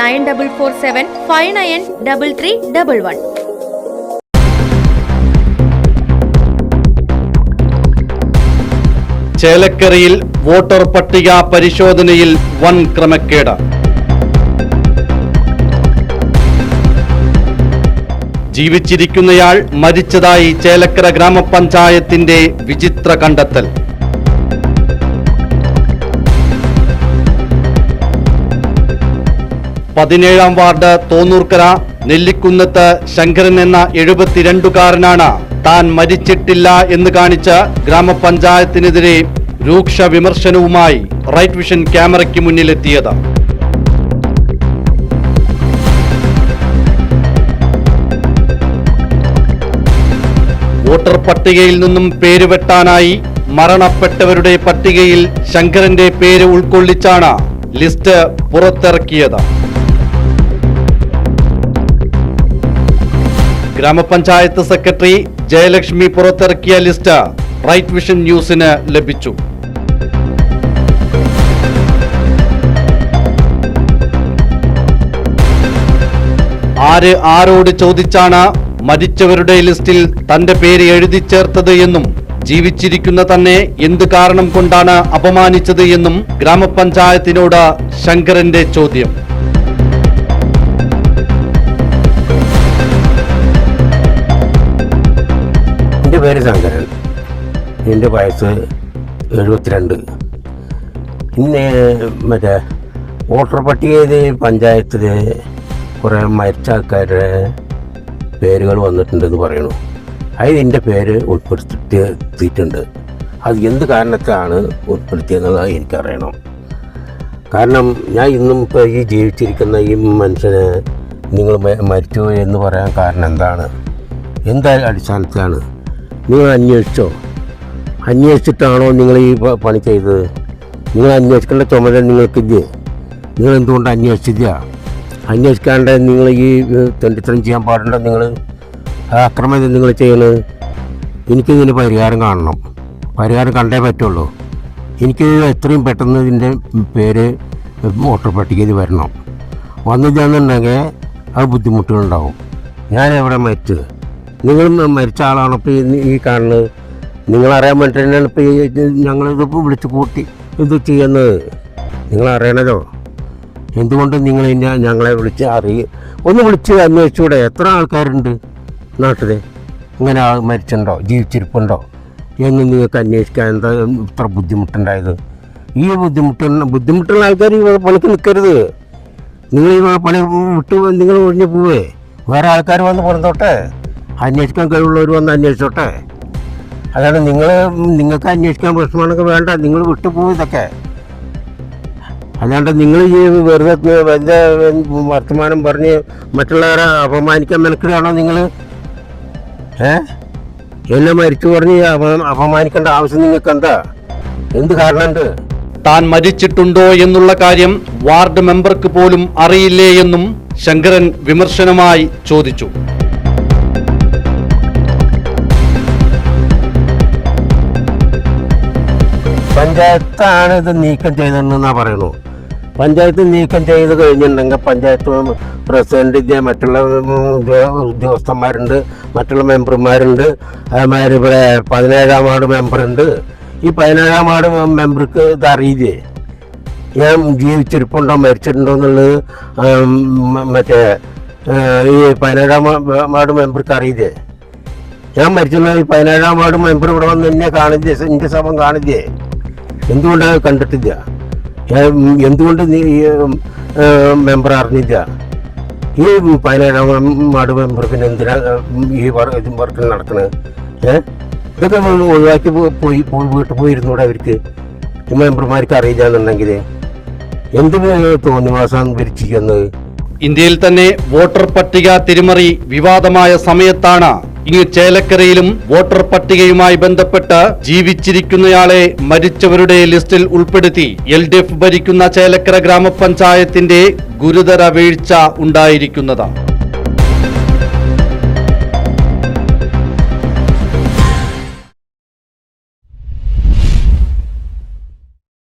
nine double four seven five nine double three double one. ചേലക്കരയിൽ voter പട്ടിക പരിശോധനയിൽ വൻ ക്രമക്കേട്. ജീവിച്ചിരിക്കുന്നയാൾ മരിച്ചതായി ചേലക്കര ഗ്രാമപഞ്ചായത്തിന്റെ വിചിത്ര കണ്ടെത്തൽ. പതിനേഴാം വാർഡ് തോന്നൂർക്കര നെല്ലിക്കുന്നത്ത് ശങ്കരൻ എന്ന എഴുപത്തിരണ്ടുകാരനാണ്. താൻ മരിച്ചിട്ടില്ല എന്ന് കാണിച്ച് ഗ്രാമപഞ്ചായത്തിനെതിരെ രൂക്ഷ വിമർശനവുമായി റൈറ്റ് വിഷൻ ക്യാമറയ്ക്ക് മുന്നിലെത്തിയത്. വോട്ടർ പട്ടികയിൽ നിന്നും പേര് വെട്ടാനായി മരണപ്പെട്ടവരുടെ പട്ടികയിൽ ശങ്കരന്റെ പേര് ഉൾക്കൊള്ളിച്ചാണ് ലിസ്റ്റ് പുറത്തിറക്കിയത്. ഗ്രാമപഞ്ചായത്ത് സെക്രട്ടറി ജയലക്ഷ്മി പുറത്തിറക്കിയ ലിസ്റ്റ് റൈറ്റ് വിഷൻ ന്യൂസിന് ലഭിച്ചു. ആര് ആരോട് ചോദിച്ചാണ് മരിച്ചവരുടെ ലിസ്റ്റിൽ തന്റെ പേര് എഴുതി ചേർത്തത് എന്നും ജീവിച്ചിരിക്കുന്ന തന്നെ എന്ത് കാരണം കൊണ്ടാണ് അപമാനിച്ചത് എന്നും ഗ്രാമപഞ്ചായത്തിനോട് ശങ്കരന്റെ ചോദ്യം. പേര് ശങ്കരൻ. എന്റെ വയസ്സ് എഴുപത്തിരണ്ട്. ഇന്ന് മറ്റേ വോട്ടർ പട്ടികയിൽ പഞ്ചായത്തിൽ കുറേ മരിച്ച ആൾക്കാരുടെ പേരുകൾ വന്നിട്ടുണ്ടെന്ന് പറയണു. അതിന്റെ പേര് ഉൾപ്പെടുത്തിയിട്ടുണ്ട് അത് എന്ത് കാരണത്തിലാണ് ഉൾപ്പെടുത്തിയെന്നത് എനിക്കറിയണം. കാരണം ഞാൻ ഇന്നും ഇപ്പോൾ ഈ ജീവിച്ചിരിക്കുന്ന ഈ മനുഷ്യനെ നിങ്ങൾ മരിച്ചു എന്ന് പറയാൻ കാരണം എന്താണ്? എന്താ അടിസ്ഥാനത്തിലാണ്? നിങ്ങൾ അന്വേഷിച്ചോ? അന്വേഷിച്ചിട്ടാണോ നിങ്ങൾ ഈ പണി ചെയ്തത്? നിങ്ങൾ അന്വേഷിക്കേണ്ട ചുമതല നിങ്ങൾക്കില്ലേ? നിങ്ങൾ എന്തുകൊണ്ട് അന്വേഷിച്ചില്ല? അന്വേഷിക്കാണ്ട് നിങ്ങൾ ഈ തെണ്ടിത്തരം ചെയ്യാൻ പാടുണ്ടോ നിങ്ങൾ അക്രമം നിങ്ങൾ ചെയ്യണത് എനിക്കിതിന് പരിഹാരം കാണണം. പരിഹാരം കണ്ടേ പറ്റുള്ളൂ. എനിക്ക് എത്രയും പെട്ടെന്ന് ഇതിന്റെ പേര് വോട്ടർ പട്ടികയിൽ വരണം. വന്നില്ലാന്നുണ്ടെങ്കിൽ അത് ബുദ്ധിമുട്ടുകളുണ്ടാവും. ഞാൻ എവിടെ മരിച്ചത്? നിങ്ങൾ മരിച്ച ആളാണ് ഇപ്പോൾ ഈ കാണുന്നത്? നിങ്ങളറിയാൻ വേണ്ടി തന്നെയാണ് ഇപ്പോൾ ഈ ഞങ്ങളിതിപ്പോൾ വിളിച്ച് കൂട്ടി ഇത് ചെയ്യുന്നത്. നിങ്ങളറിയണതോ? എന്തുകൊണ്ട് നിങ്ങൾ ഞങ്ങളെ വിളിച്ച് അറിയ ഒന്ന് വിളിച്ച് അന്വേഷിച്ചൂടെ. എത്ര ആൾക്കാരുണ്ട് നാട്ടിൽ ഇങ്ങനെ ആൾ മരിച്ചിട്ടുണ്ടോ? ജീവിച്ചിരിപ്പുണ്ടോ? എന്ന് നിങ്ങൾക്ക് അന്വേഷിക്കാൻ എന്താ ഇത്ര ബുദ്ധിമുട്ടുണ്ടായത്? ഈ ബുദ്ധിമുട്ട് ബുദ്ധിമുട്ടുള്ള ആൾക്കാർ ഈ പണിക്ക് നിൽക്കരുത് നിങ്ങൾ ഈ പണി വിട്ട് നിങ്ങൾ ഒഴിഞ്ഞു പോവേ. വേറെ ആൾക്കാർ വന്ന് പുറത്തോട്ടെ അന്വേഷിക്കാൻ കഴിവുള്ളവർ വന്ന് അന്വേഷിച്ചോട്ടെ. അതാണ് നിങ്ങൾ നിങ്ങൾക്ക് അന്വേഷിക്കാൻ പ്രശ്നമാണെങ്കിൽ വേണ്ട നിങ്ങൾ വിട്ടു പോകും ഇതൊക്കെ. അല്ലാണ്ട് നിങ്ങൾ ഈ വെറുതെ വെറുതെ വർത്തമാനം പറഞ്ഞ് മറ്റുള്ളവരെ അപമാനിക്കാൻ മെനക്കിടാണോ നിങ്ങൾ ഏ? എന്നെ മരിച്ചു പറഞ്ഞ് അപ- അപമാനിക്കേണ്ട ആവശ്യം നിങ്ങൾക്ക് എന്താ എന്ത് കാരണമുണ്ട്? താൻ മരിച്ചിട്ടുണ്ടോ എന്നുള്ള കാര്യം വാർഡ് മെമ്പർക്ക് പോലും അറിയില്ലേ എന്നും ശങ്കരൻ വിമർശനമായി ചോദിച്ചു. പഞ്ചായത്താണ് ഇത് നീക്കം ചെയ്തതെന്നാ പറയുന്നു പഞ്ചായത്ത് നീക്കം ചെയ്ത് കഴിഞ്ഞിട്ടുണ്ടെങ്കിൽ പഞ്ചായത്ത് പ്രസിഡന്റ് മറ്റുള്ള ഉദ്യോ- ഉദ്യോഗസ്ഥന്മാരുണ്ട് മറ്റുള്ള മെമ്പർമാരുണ്ട്. അതേമാതിരി ഇവിടെ പതിനേഴാം വാർഡ് മെമ്പറുണ്ട്. ഈ പതിനേഴാം വാർഡ് മെമ്പർക്ക് ഇത് അറിയില്ലേ ഞാൻ ജീവിച്ചിരിപ്പുണ്ടോ മരിച്ചിട്ടുണ്ടോ എന്നുള്ളത് മറ്റേ ഈ പതിനേഴാം വാർഡ് മെമ്പർക്ക് അറിയില്ലേ? ഞാൻ മരിച്ചുള്ള ഈ പതിനേഴാം വാർഡ് മെമ്പർ ഇവിടെ വന്ന് എന്നെ കാണില്ലേ എന്റെ സഭം കാണില്ലേ? എന്തുകൊണ്ട് കണ്ടിട്ടില്ല? എന്തുകൊണ്ട് നീ മെമ്പർ അറിഞ്ഞില്ല? ഈ പതിനേഴാം വാർഡ് മെമ്പർ പിന്നെ എന്തിനാ ഈ വർക്കിൽ നടക്കണത് ഏഹ് ഇതൊക്കെ ഒഴിവാക്കി പോയി പോയി വീട്ടിൽ പോയിരുന്നൂടെ അവർക്ക്. ഈ മെമ്പർമാർക്ക് അറിയില്ല എന്നുണ്ടെങ്കിൽ എന്തിന് തോന്നിവാസം ഭരിച്ചിരിക്കുന്നത് ഇന്ത്യയിൽ തന്നെ വോട്ടർ പട്ടിക തിരിമറി വിവാദമായ സമയത്താണ് ഇങ്ങ് ചേലക്കരയിലും വോട്ടർ പട്ടികയുമായി ബന്ധപ്പെട്ട് ജീവിച്ചിരിക്കുന്നയാളെ മരിച്ചവരുടെ ലിസ്റ്റിൽ ഉൾപ്പെടുത്തി എൽ ഡി എഫ് ഭരിക്കുന്ന ചേലക്കര ഗ്രാമപഞ്ചായത്തിന്റെ ഗുരുതര വീഴ്ച ഉണ്ടായിരിക്കുന്നത്